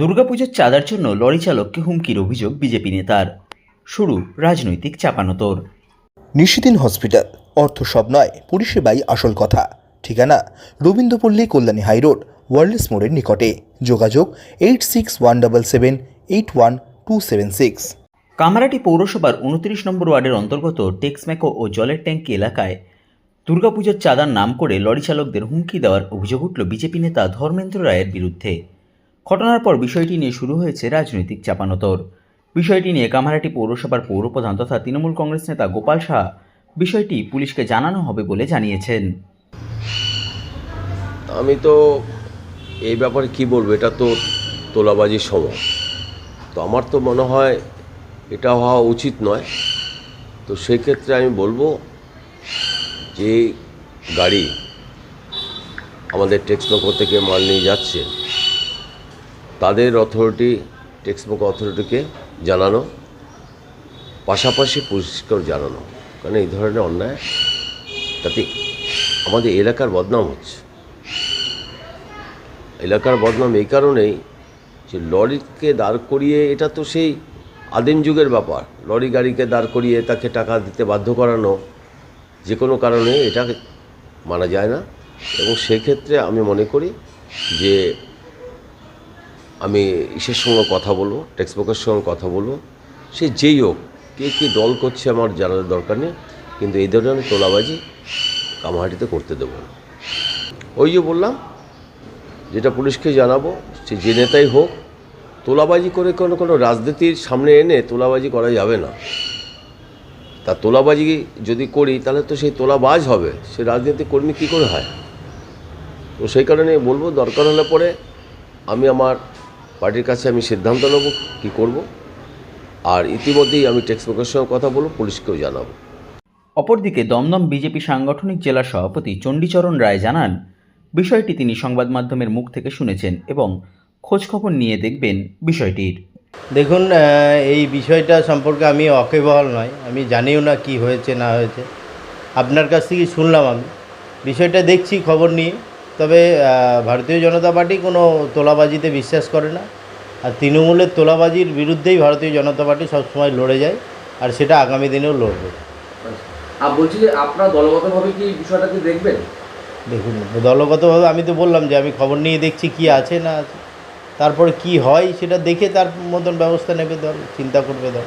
দুর্গাপুজোর চাঁদার জন্য লরি চালককে হুমকির অভিযোগ বিজেপি নেতার। শুরু রাজনৈতিক চাপানোতর। নিশিদিন হসপিটাল অর্থ সব নয় পরিষেবাই আসল কথা। ঠিকানা রবীন্দ্রপল্লী কল্যাণী হাইরোড ওয়ার্ল্ডস মোড়ের নিকটে। যোগাযোগ eight six one double seven eight one two seven six. Kamarhati পৌরসভার উনত্রিশ নম্বর ওয়ার্ডের অন্তর্গত টেক্সম্যাকো ও জলের ট্যাঙ্কি এলাকায় দুর্গাপুজোর চাঁদার নাম করে লরি চালকদের হুমকি দেওয়ার অভিযোগ উঠল বিজেপি নেতা ধর্মেন্দ্র রায়ের বিরুদ্ধে। ঘটনার পর বিষয়টি নিয়ে শুরু হয়েছে রাজনৈতিক চাপানোতর। বিষয়টি নিয়ে কামারাটি পৌরসভার পৌরপ্রধান তথা তৃণমূল কংগ্রেস নেতা গোপাল শাহ বিষয়টি পুলিশকে জানানো হবে বলে জানিয়েছেন। আমি তো এই ব্যাপারে কি বলব, এটা তো তোলাবাজির সময়। তো আমার তো মনে হয় এটা হওয়া উচিত নয়। তো সেক্ষেত্রে আমি বলব যে গাড়ি আমাদের টেক্সমোকো থেকে মাল নিয়ে যাচ্ছে তাদের অথরিটি টেক্সমোকো অথরিটিকে জানানো, পাশাপাশি পুলিশকেও জানানো। কারণ এই ধরনের অন্যায়? তাতে আমাদের এলাকার বদনাম হচ্ছে। এলাকার বদনাম এই কারণেই যে লরিকে দাঁড় করিয়ে, এটা তো সেই আদিম যুগের ব্যাপার। লরি গাড়িকে দাঁড় করিয়ে তাকে টাকা দিতে বাধ্য করানো, যে কোনো কারণে এটা মানা যায় না। এবং সেক্ষেত্রে আমি মনে করি যে আমি ইসের সঙ্গে কথা বলব, টেক্সটবুকের সঙ্গে কথা বলব। সে যেই হোক, কে কী দল করছে আমার জানার দরকার নেই, কিন্তু এই ধরনের তোলাবাজি কামাহাটিতে করতে দেবো না। ওই যে বললাম, যেটা পুলিশকে জানাব, সে যে নেতাই হোক, তোলাবাজি করে কোনো কোনো রাজনীতির সামনে এনে তোলাবাজি করা যাবে না। তা তোলাবাজি যদি করি, তাহলে তো সেই তোলাবাজ হবে, সে রাজনীতি কর্মী কী করে হয়? তো সেই কারণে বলব, দরকার হলে পরে আমি আমার পার্টির কাছে আমি সিদ্ধান্ত নেব কী করব? আর ইতিমধ্যেই আমি টেক্সটবুকের সঙ্গে কথা বলব পুলিশকেও জানাব। অপরদিকে দমদম বিজেপি সাংগঠনিক জেলা সভাপতি চণ্ডীচরণ রায় জানান বিষয়টি তিনি সংবাদ মাধ্যমের মুখ থেকে শুনেছেন এবং খোঁজখবর নিয়ে দেখবেন বিষয়টির। দেখুন এই বিষয়টা সম্পর্কে আমি অকেবল নয় আমি জানিও না কি হয়েছে না হয়েছে। আপনার কাছ থেকে শুনলাম আমি। বিষয়টা দেখছি খবর নিয়ে। তবে ভারতীয় জনতা পার্টি কোনো তোলাবাজিতে বিশ্বাস করে না। আর তৃণমূলের তোলাবাজির বিরুদ্ধেই ভারতীয় জনতা পার্টি সবসময় লড়ে যায় আর সেটা আগামী দিনেও লড়বে। আর বলছি যে আপনারা দলগতভাবে কি বিষয়টাকে দেখবেন? দেখুন দলগতভাবে আমি তো বললাম যে আমি খবর নিয়ে দেখছি কি আছে না আছে। তারপরে কি হয় সেটা দেখে তার মতন ব্যবস্থা নেবে দল চিন্তা করবে দল।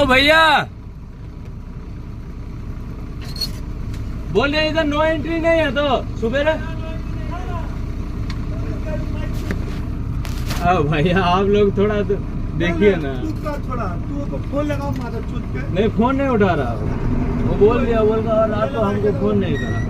ओ भैया। बोल रहे इधर नो एंट्री नहीं है तो सुबह भैया आप लोग थोड़ा तो देखिए ना। थोड़ा तू फ़ोन लगाओ माता नहीं फ़ोन नहीं उठा रहा। वो बोल दिया बोल रहा रात को तो हमको फ़ोन नहीं करा।